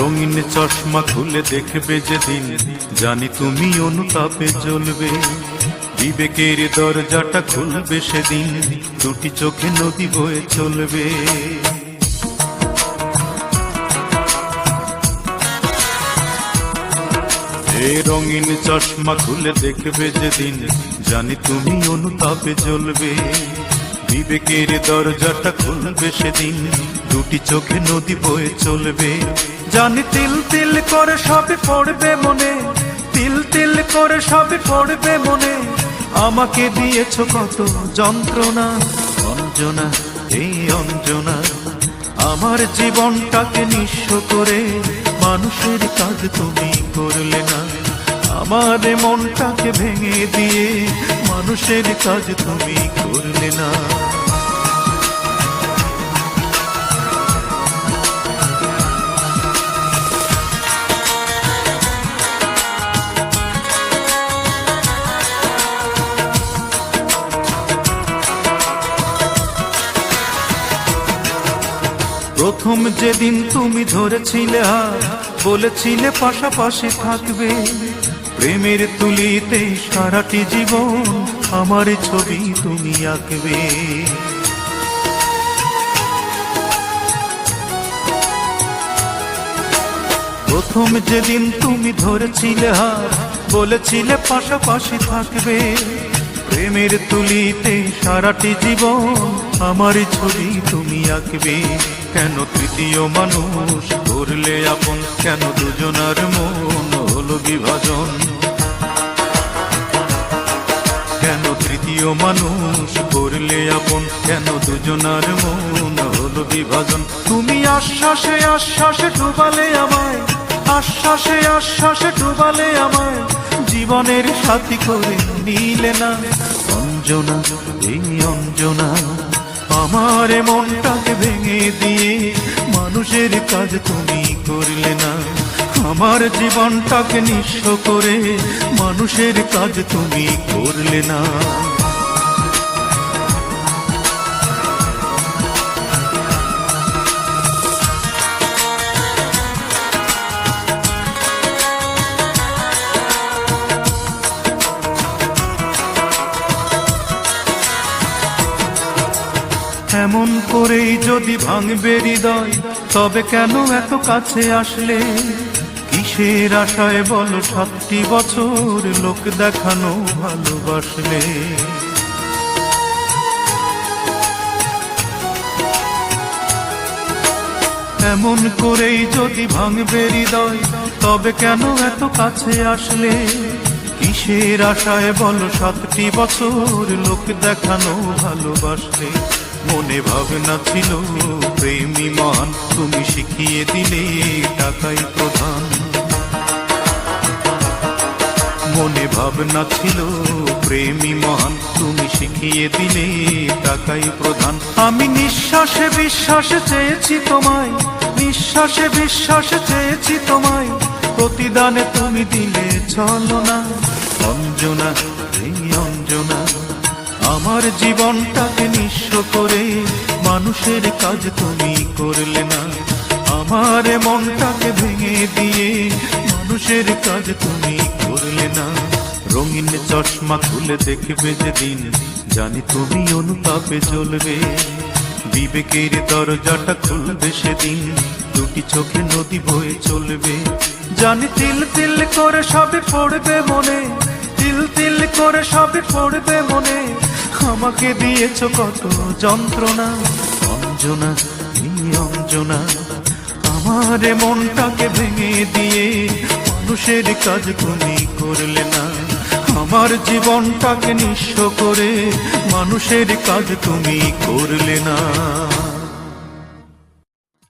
রঙিন চশমা খুলে দেখবে যেদিন, জানি তুমি অনুতাপে জ্বলবে। বিবেকের দরজাটা খুলবে সেদিন, দুটি চোখে নদী বয়ে চলবে। এ রঙিন চশমা খুলে দেখবে যেদিন, জানি তুমি অনুতাপে জ্বলবে। বিবেকের দরজাটা খুলবে সেদিন দুটি চোখে নদী বয়ে চলবে। জানি তিল তিল করে সবে পড়বে মনে, তিল তিল করে সবে পড়বে মনে। আমাকে দিয়েছ কত যন্ত্রণা, অঞ্জনা, এই অঞ্জনা। আমার জীবনটাকে নিঃস্ব করে মানুষের কাজ তুমি করলে না। আমার মনটাকে ভেঙে দিয়ে মানুষের কাজ তুমি করলে না। প্রথম যেদিন তুমি ধরেছিলে বলেছিলে পাশাপাশি থাকবে। প্রেমের তুলিতে সারাটি জীবন আমার ছবি তুমি আঁকবে। প্রথম যেদিন তুমি ধরেছিলে হাত, বলেছিলে পাশাপাশি থাকবে। প্রেমের তুলিতে সারাটি জীবন আমার ছবি তুমি আঁকবে। কেন তৃতীয় মানুষ? করলে আপন কেন দুজনার মন? হলো বিভাজন। কেন তৃতীয় মানুষ? করলে আপন কেন দুজনার মন? হলো বিভাজন। তুমি আশ্বাসে আশ্বাসে ডুবালে আমায়। আশ্বাসে আশ্বাসে ডুবালে আমায়। জীবনের সাথী করে নিলে না। অঞ্জনা, এই অঞ্জনা। আমার এ মনটাকে ভেঙে দিয়ে মানুষের কাজ তুমি করলে না। আমার জীবনটাকে নিঃস্ব করে মানুষের কাজ তুমি করলে না। এমন করেই যদি ভাঙবে হৃদয়, তবে কেন এত কাছে আসলে? কিসের আশায় বলো, সাতটি বছর লোক দেখানো ভালোবাসলে। এমন করেই যদি ভাঙবে হৃদয়, তবে কেন এত কাছে আসলে? কিসের আশায় বলো, সাতটি বছর লোক দেখানো ভালোবাসলে। মনে ভাবনা ছিল, প্রেমী মান, তুমি শিখিয়ে দিলে টাকাই প্রধান। মনে ভাবনা ছিল, প্রেমী মান, তুমি শিখিয়ে দিলে টাকাই প্রধান। আমি নিঃশ্বাসে বিশ্বাসে চেয়েছি তোমায়, নিঃশ্বাসে বিশ্বাসে চেয়েছি তোমায়, প্রতিদানে তুমি দিলে চলো না, অঞ্জনা, এই অঞ্জনা। আমার জীবনটাকে নিঃস্ব করে মানুষের কাজ তুমি করলে না। আমার মনটাকে ভেঙে দিয়ে মানুষের কাজ তুমি করলে না। রঙিন চশমা খুলে দেখবে যেদিন, জানি তুমি অনুতাপে জ্বলবে। বিবেকের দরজাটা খুলবে সেদিন, দুটি চোখে নদী বয়ে চলবে। জানি তিল তিল করে সবে পড়বে মনে, তিল তিল করে সবে পড়বে মনে। আমাকে দিয়েছ কত যন্ত্রণা। অঞ্জনা এই অঞ্জনা, আমার মনটাকে ভেঙে দিয়ে মানুষের কাজ তুমি করলে না। আমার জীবনটাকে নিঃস্ব করে মানুষের কাজ তুমি করলে না।